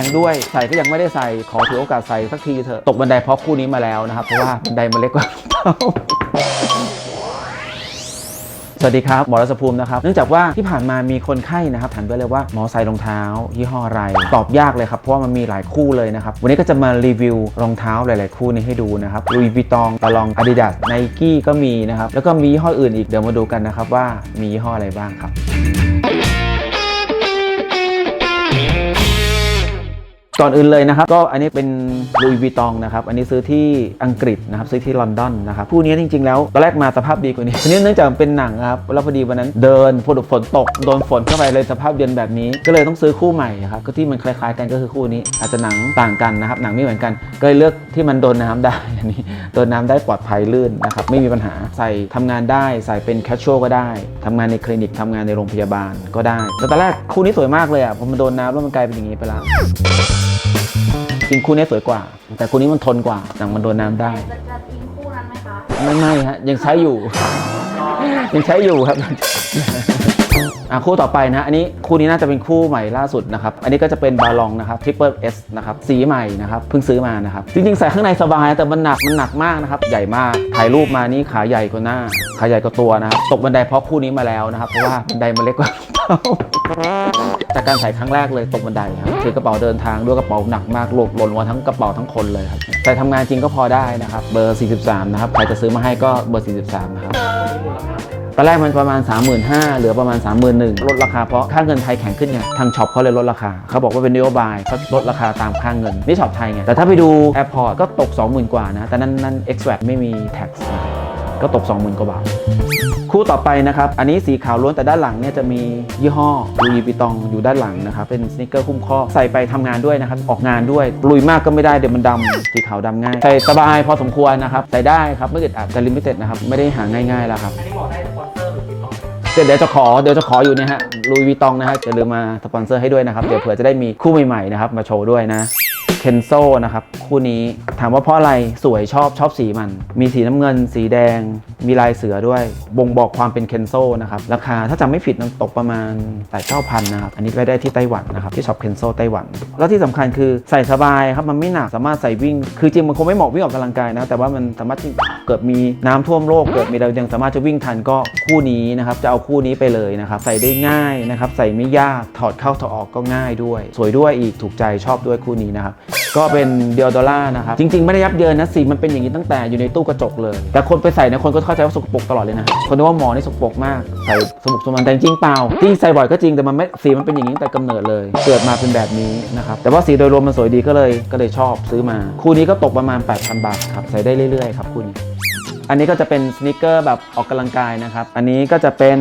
งด้วยใส่ก็ยังไม่ได้ใส่ขอถือโอกาสใส่สักทีเถอะตกบันไดเพราะคู่นี้มาแล้วนะครับ เพราะว่าบันไดมันเล็กกว่าเท้าสวัสดีครับ หมอรัศภูมินะครับ เนื่องจากว่าที่ผ่านมามีคนไข้นะครับถามไปเลยว่าหมอใส่รองเท้า ยี่ห้ออะไร ตอบยากเลยครับ เพราะว่ามันมีหลายคู่เลยนะครับ วันนี้ก็จะมารีวิวรองเท้าหลาย ๆ คู่นี้ให้ดูนะครับลุยวิตองตะลอง Adidas Nike ก็มีนะครับ แล้วก็มียี่ห้ออื่นอีกเดี๋ยวมาดูกันนะครับว่ามียี่ห้ออะไรบ้างครับ ก่อนอื่นเลยนะครับ ก็อันนี้เป็นลุยวิตองนะครับ อันนี้ซื้อที่อังกฤษนะครับ ซื้อที่ลอนดอนนะครับคู่นี้จริง ๆ แล้วตอนแรกมาสภาพดีกว่านี้ทีนี้เนื่องจากเป็นหนังครับแล้วพอดีวันนั้นเดินฝนฝนตกโดนฝนเข้าไปเลยสภาพเย็นแบบนี้ ก็เลยต้องซื้อคู่ใหม่ครับก็ที่มันคล้าย ๆ กันก็คือคู่นี้ อาจจะหนังต่างกันนะครับหนังไม่เหมือนกันก็เลยเลือกที่มันโดนน้ำได้อันนี้โดนน้ำได้ปลอดภัยลื่นนะครับไม่มีปัญหาใส่ทำงานได้ใส่เป็นแคชชวลก็ได้ทำงานในคลินิกทำงานในโรงพยาบาลก็ได้แต่ตอนแรกคู่นี้สวยมากเลยอะพอมันโดนน้ำแล้วมันกลายเป็นอย่างนี้ไปแล้วจริงคู่นี้สวยกว่า แต่คู่นี้มันทนกว่าหนังมันโดนน้ำได้ จะจะทิ้งคู่นั้นไหมคะ ไม่ไม่ฮะยังใช้อยู่ ยังใช้อยู่ครับอะคู่ต่อไปนะ อันนี้คู่นี้น่าจะเป็นคู่ใหม่ล่าสุดนะครับ อันนี้ก็จะเป็นบาลองนะครับ Triple S นะครับ สีใหม่นะครับ เพิ่งซื้อมานะครับ จริงๆ ใส่ข้างในสบาย แต่มันหนัก มันหนักมากนะครับ ใหญ่มาก ถ่ายรูปมานี่ขาใหญ่กว่าหน้า ขาใหญ่กว่าตัวนะครับ ตกบันไดเพราะคู่นี้มาแล้วนะครับ เพราะว่าบันไดมันเล็กกว่าจากการใส่ครั้งแรกเลยตกบันไดครับ ถือกระเป๋าเดินทางด้วยกระเป๋าหนักมากหล่นหล่นมาทั้งกระเป๋าทั้งคนเลยครับใส่ทำงานจริงก็พอได้นะครับ เบอร์ 43 นะครับ ใครจะซื้อมาให้ก็เบอร์ 43 นะครับ ตอนแรกมันประมาณ 35,000เหลือประมาณ 31,000ลดราคาเพราะค่าเงินไทยแข็งขึ้นไงทางช็อปเขาเลยลดราคาเขาบอกว่าเป็นนโยบายเขาลดราคาตามค่าเงินนี่ช็อปไทยไงแต่ถ้าไปดู Airport ก็ตก 20,000 กว่านะแต่นั่นนั่น extract ไม่มี tax นะก็ตก 20,000 กว่าบาทคู่ต่อไปนะครับ อันนี้สีขาวล้วนแต่ด้านหลังเนี่ยจะมียี่ห้อลุยปิตองอยู่ด้านหลังนะครับ เป็นสนิเกอร์คุ้มข้อใส่ไปทำงานด้วยนะครับ ออกงานด้วย ลุยมากก็ไม่ได้เดี๋ยวมันดำสีขาวดำง่าย ใส่สบายพอสมควรนะครับ ใส่ได้ครับไม่อึดอัดแต่ลิมิเต็ดนะครับ ไม่ได้หาง่ายๆแล้วครับอันนี้บอกได้สปอนเซอร์หรือติด เดี๋ยวจะขอเดี๋ยวจะขออยู่เนี่ยฮะลุยวีตองนะฮะจะลืมมาสปอนเซอร์ให้ด้วยนะครับเดี๋ยวเผื่อจะได้มีคู่ใหม่ๆนะครับมาโชว์ด้วยนะเคนโซนะครับคู่นี้ถามว่าเพราะอะไรสวยชอบชอบสีมัน มีสีน้ำเงิน สีแดง มีลายเสือด้วย บ่งบอกความเป็นเคนโซนะครับ ราคาถ้าจำไม่ผิดมันตกประมาณแต่เก้าพันนะครับ อันนี้ไปได้ที่ไต้หวันนะครับ ที่ช็อปเคนโซไต้หวัน แล้วที่สำคัญคือใส่สบายครับ มันไม่หนัก สามารถใส่วิ่ง คือจริงมันคงไม่เหมาะวิ่งออกกำลังกายนะ แต่ว่ามันสามารถที่เกิดมีน้ำท่วมโลก เกิดมีเรายังสามารถจะวิ่งทันก็คู่นี้นะครับ จะเอาคู่นี้ไปเลยนะครับ ใส่ได้ง่ายนะครับ ใส่ไม่ยาก ถอดเข้าถอดออกก็ง่ายด้วย สวยด้วยอีก ถูกใจ ชอบด้วยคู่นี้นะครับ ก็เป็นเดียดอล่านะครับ จริง ๆ ไม่ได้ยับเยินนะสีมันเป็นอย่างนี้ตั้งแต่อยู่ในตู้กระจกเลย แต่คนไปใส่เนยคนก็เข้าใจว่าสกปรกตลอดเลยนะ คนนึกว่าหมอนี่สกปรกมาก ใส่สมุกสมันแต่จริงเปล่าที่ใส่บ่อยก็จริงแต่มันไม่สีมันเป็นอย่างนี้ตั้งแต่กำเนิดเลย เกิดมาเป็นแบบนี้นะครับ แต่ว่าสีโดยรวมมันสวยดีก็เลยก็เลยชอบซื้อมา คู่นี้ก็ตกประมาณ 8,000 บาทครับ ใส่ได้เรื่อยๆครับคู่นี้ อันนี้ก็จะเป็นสนิเกอร์แบบออกกำลังกายนะครับ อันนี้ก็จะเป็น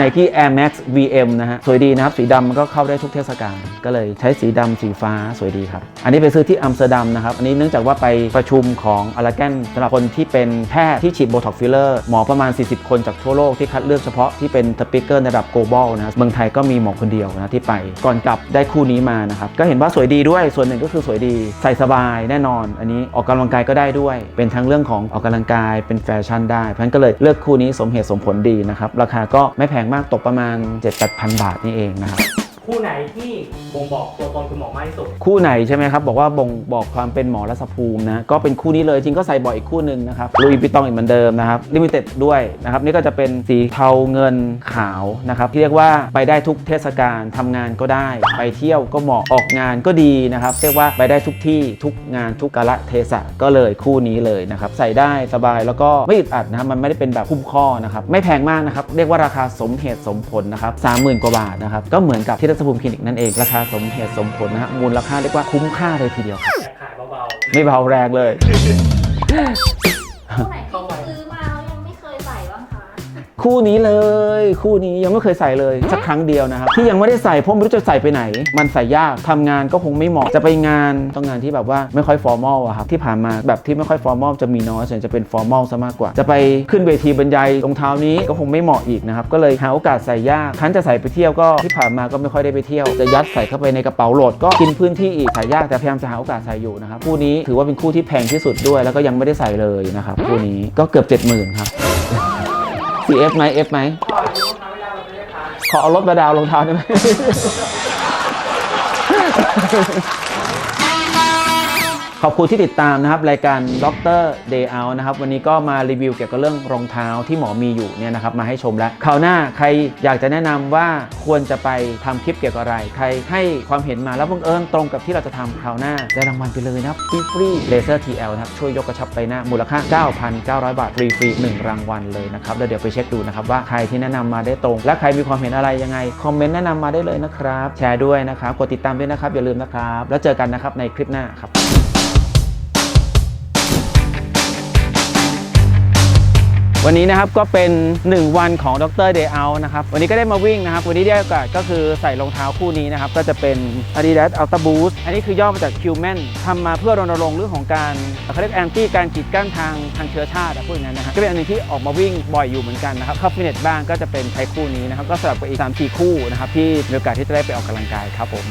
Nike Air Max VM นะฮะ สวยดีนะครับ สีดำมันก็เข้าได้ทุกเทศกาล ก็เลยใช้สีดำสีฟ้าสวยดีครับ อันนี้ไปซื้อที่อัมสเตอร์ดัมนะครับ อันนี้เนื่องจากว่าไปประชุมของอลาแกนสำหรับคนที่เป็นแพทย์ที่ฉีดโบท็อกฟิลเลอร์หมอประมาณ 40 คนจากทั่วโลกที่คัดเลือกเฉพาะที่เป็นสปิเกอร์ระดับ global นะเมืองไทยก็มีหมอคนเดียวนะที่ไป ก่อนกลับได้คู่นี้มานะครับ ก็เห็นว่าสวยดีด้วย ส่วนหนึ่งก็คือสวยดี ใส่สบายแน่นอน อันนี้ออกกำลังกายก็ได้ด้วย เป็นทั้งเรื่องของออกกำลังกาย เป็นแฟชั่นได้ เพราะฉะนั้นก็เลยเลือกคู่นี้สมเหตุสมผลดีนะครับ ราคาก็ไม่แพงมากตกประมาณ 7-8,000บาทนี่เองนะครับ คู่ไหนที่บ่งบอกตัวตนคุณหมอมากที่สุด คู่ไหนใช่ไหมครับ บอกว่าบ่งบอกความเป็นหมอรัศภูมินะก็เป็นคู่นี้เลยจริงก็ใส่บ่อยอีกคู่หนึ่งนะครับลุยปิตองอีกเหมือนเดิมนะครับลิมิเต็ดด้วยนะครับนี่ก็จะเป็นสีเทาเงินขาวนะครับที่เรียกว่าไปได้ทุกเทศกาลทำงานก็ได้ ไปเที่ยวก็เหมาะออกงานก็ดีนะครับเรียกว่าไปได้ทุกที่ทุกงานทุกกาละเทศะก็เลยคู่นี้เลยนะครับใส่ได้สบายแล้วก็ไม่อึดอัดนะครับมันไม่ได้เป็นแบบคุ้มข้อนะครับไม่แพงมากนะครับเรียกว่าราคาสมเหตุสมผลนะครับสามหมื่นกว่าบาทนะครับก็เหมือนกับที่รัศภูมิคลินิกนั่นเอง ราคาสมเหตุสมผลนะฮะมูลค่าเรียกว่าคุ้มค่าเลยทีเดียวครับอยากขายเบาไม่เบาแรงเลย คู่นี้เลย คู่นี้ยังไม่เคยใส่เลยสักครั้งเดียวนะครับที่ยังไม่ได้ใส่เพราะไม่รู้จะใส่ไปไหน มันใส่ยากทำงานก็คงไม่เหมาะจะไปงานต้องงานที่แบบว่าไม่ค่อยฟอร์มอลอะครับที่ผ่านมาแบบที่ไม่ค่อยฟอร์มอลจะมีน้อยส่วนใหญ่จะเป็นฟอร์มอลซะมากกว่า จะไปขึ้นเวทีบรรยายรองเท้านี้ก็คงไม่เหมาะอีกนะครับก็เลยหาโอกาสใส่ยากครั้นจะใส่ไปเที่ยวก็ที่ผ่านมาก็ไม่ค่อยได้ไปเที่ยวจะยัดใส่เข้าไปในกระเป๋าโหลดก็กินพื้นที่อีกใส่ยากแต่พยายามจะหาโอกาสใส่อยู่นะครับคู่นี้ถือว่าเป็นคู่ที่แพงที่สุดด้วย แล้วก็ยังไม่ได้ใส่เลยนะครับคู่นี้ก็เกือบ 70,000ครับ CF ไหม F ไหมขอยืมรองเท้าวลาเราไม่ได้คะขอเอารถมาดาวน์รองเท้าได้ไหม ขอบคุณที่ติดตามนะครับรายการดร Day Out นะครับวันนี้ก็มารีวิวเกี่ยวกับเรื่องรองเท้าที่หมอมีอยู่เนี่ยนะครับมาให้ชมแล้วคราวหน้าใครอยากจะแนะนำว่าควรจะไปทำคลิปเกี่ยวกับอะไร ใครให้ความเห็นมาแล้วบังเอิญตรงกับที่เราจะทำคราวหน้าได้รางวัลไปเลยนะครับฟรีฟรีเลเซอร์ TL นะครับช่วยยกกระชับไปหน้ามูลค่า 9,900 บาทฟรีฟรีหนึ่งรางวัลเลยนะครับแล้วเดี๋ยวไปเช็คดูนะครับว่าใครที่แนะนำมาได้ตรง และใครมีความเห็นอะไรยังไงคอมเมนต์แนะนำมาได้เลยนะครับแชร์ด้วยนะครับกดติดตามด้วยนะครับอย่าลืมนะครับแล้วเจอกันนะครับในคลิปหน้าครับ วันนี้นะครับก็เป็น 1 วันของดร Day Out นะครับวันนี้ก็ได้มาวิ่งนะครับ วันนี้ได้โอกาสก็คือใส่รองเท้าคู่นี้นะครับ ก็จะเป็น Adidas Ultra Boost อันนี้คือย่อมาจาก Human ทำมาเพื่อรณรงค์เรื่องของการเขาเรียกแอนตี้การกีดกั้นทางทางเชื้อชาติอะพูดอย่างนั้นนะฮะก็เป็นอันหนึงที่ออกมาวิ่งบ่อยอยู่เหมือนกันนะครับเข้าฟิเนสบ้างก็จะเป็นใช้คู่นี้นะครับก็สลับกับอีก3 4คู่นะครับที่มีโอกาสที่จะได้ไปออกกำลังกายครับผม